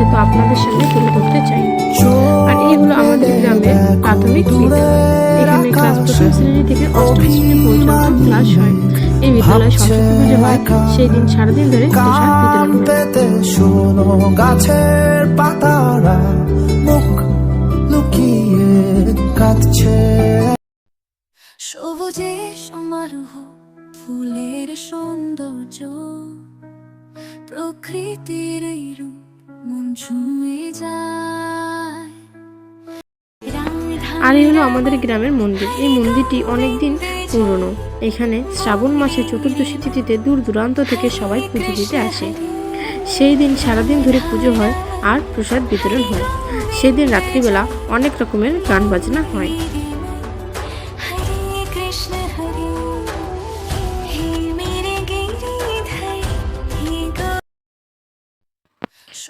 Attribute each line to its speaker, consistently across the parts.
Speaker 1: আছে তো আপনাদের সামনে তুলে ধরতে চাই। আর এই হলো আমাদের গ্রামের প্রাথমিক বিদ্যালয়। এখানে ক্লাস প্রথম শ্রেণি থেকে অষ্টম শ্রেণি পর্যন্ত ক্লাস হয়। এই বিদ্যালয়ে সরস্বতী পুজো হয় সেই দিন সারাদিন ধরে বিতরণ হয়
Speaker 2: গাছের পাতারা মুখ লুকিয়ে কাঁদছে।
Speaker 3: সবুজে সমারোহ ফুলের সৌন্দর্য প্রকৃতির এই রূপ।
Speaker 1: আর এই হলো আমাদের গ্রামের মন্দির। এই মন্দিরটি অনেকদিন পুরনো। এখানে শ্রাবণ মাসে চতুর্দশী তিথিতে দূর দূরান্ত থেকে সবাই পুজো দিতে আসে। সেই দিন সারাদিন ধরে পুজো হয় আর প্রসাদ বিতরণ হয়। সেই দিন রাত্রিবেলা অনেক রকমের গান বাজনা হয়।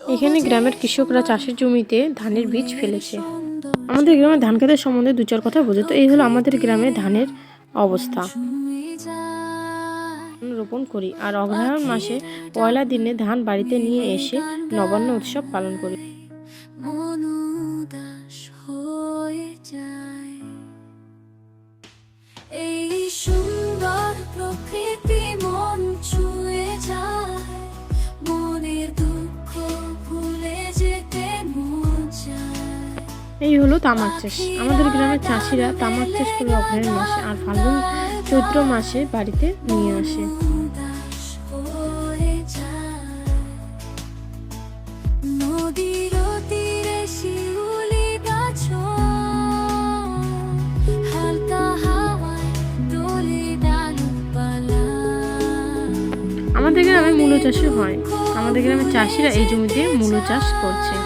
Speaker 1: এখানে গ্রামের কৃষকরা চাষের জমিতে ধানের বীজ ফেলেছে। আমাদের গ্রামে ধান খেতের সম্বন্ধে দু চার কথা বোঝে তো এই হলো আমাদের গ্রামে ধানের অবস্থা। রোপণ করি আর অগ্রহায়ণ মাসে পয়লা দিনে ধান বাড়িতে নিয়ে এসে নবান্ন উৎসব পালন করি।
Speaker 3: এই সুন্দর প্রকৃতি
Speaker 1: এই হলো তামাক চাষ। আমাদের গ্রামের চাষিরা তামাক চাষ করে অগ্রহায়ণ মাসে আর ফাল্গুন চৈত্র মাসে বাড়িতে নিয়ে আসে। আমাদের গ্রামে মূলো চাষও হয়। আমাদের গ্রামের চাষিরা এই জমিতে মূলো চাষ করছে।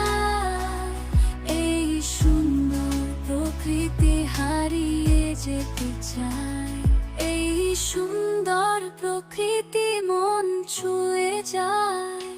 Speaker 3: সুন্দর প্রকৃতি মন ছুঁয়ে যায়।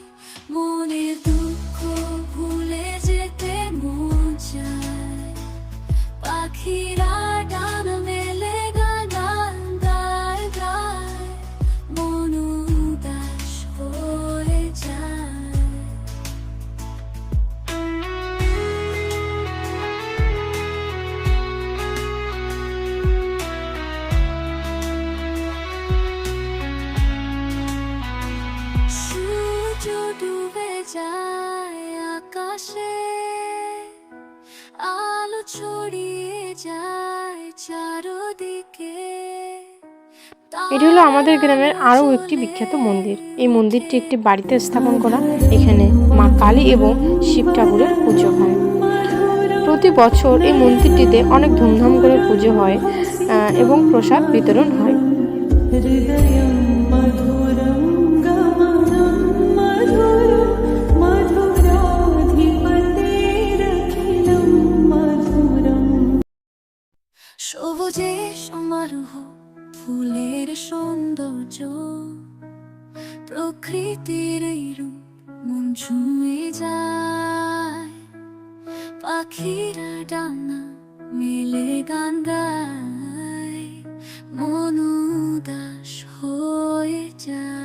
Speaker 1: এটি হলো আমাদের গ্রামের আরও একটি বিখ্যাত মন্দির। এই মন্দিরটি একটি বাড়িতে স্থাপন করা। এখানে মা কালী এবং শিব ঠাকুরের পুজো হয়। প্রতি বছর এই মন্দিরটিতে অনেক ধুমধাম করে পুজো হয় এবং প্রসাদ বিতরণ হয়।
Speaker 3: প্রকৃতির রূপ মন ছুঁয়ে যায়। পাখিরা ডানা মেলে গান গায় মন উদাস হয়ে যায়।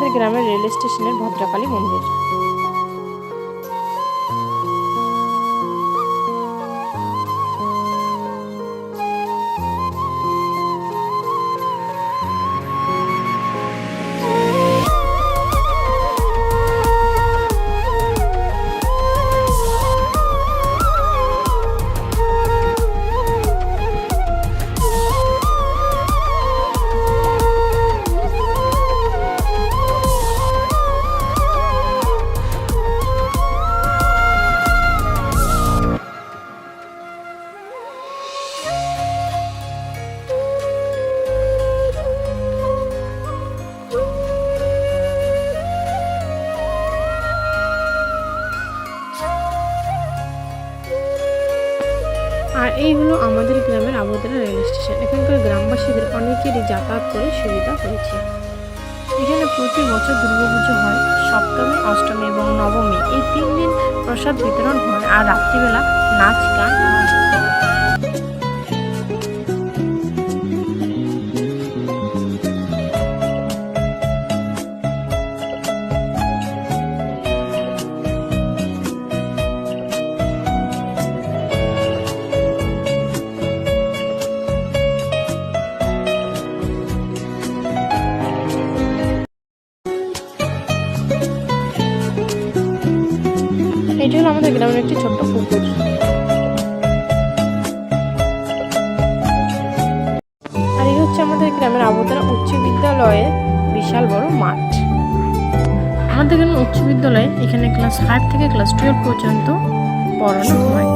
Speaker 1: আমাদের গ্রামের রেল স্টেশনের ভদ্রকালী মন্দির। আর এই হলো আমাদের গ্রামের আবর্জনা রেল স্টেশন। এখানকার গ্রামবাসীদের অনেকেরই যাতায়াত করে সুবিধা হয়েছে। এখানে প্রতি বছর দুর্গাপুজো হয়, সপ্তমী, অষ্টমী এবং নবমী। এই তিন দিন প্রসাদ বিতরণ হয় আর রাত্রিবেলা নাচ, গান এটি হলো আমাদের গ্রামের একটি ছোট্ট পুকুর। আর এই হচ্ছে আমাদের গ্রামের আবতারা উচ্চ বিদ্যালয়ে বিশাল বড় মাঠ। আমাদের গ্রামের উচ্চ বিদ্যালয়ে এখানে ক্লাস ফাইভ থেকে ক্লাস টুয়েলভ পর্যন্ত পড়ানো হয়।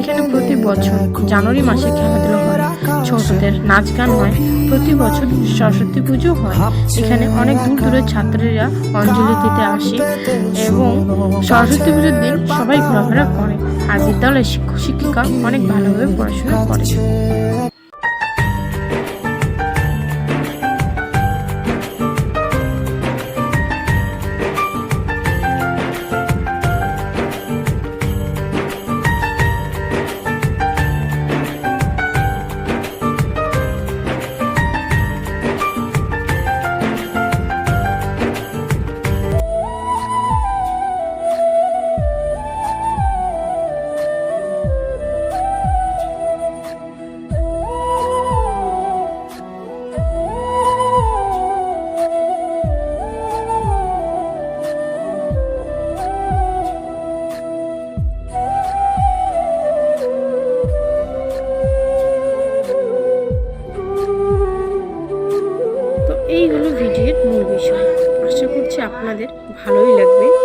Speaker 1: এখানে প্রতি বছর। জানুয়ারি মাসে খেলাধুলা হয়। ছোটদের নাচ গান হয়। প্রতি বছর সরস্বতী পুজো হয়। এখানে অনেক দূর দূরের ছাত্রীরা অঞ্জলি দিতে আসে এবং সরস্বতী পুজোর দিন সবাই ঘোরাফেরা করে। আর বিদ্যালয়ের শিক্ষক শিক্ষিকা অনেক ভালোভাবে পড়াশোনা করে। আপনাদের ভালোই লাগবে।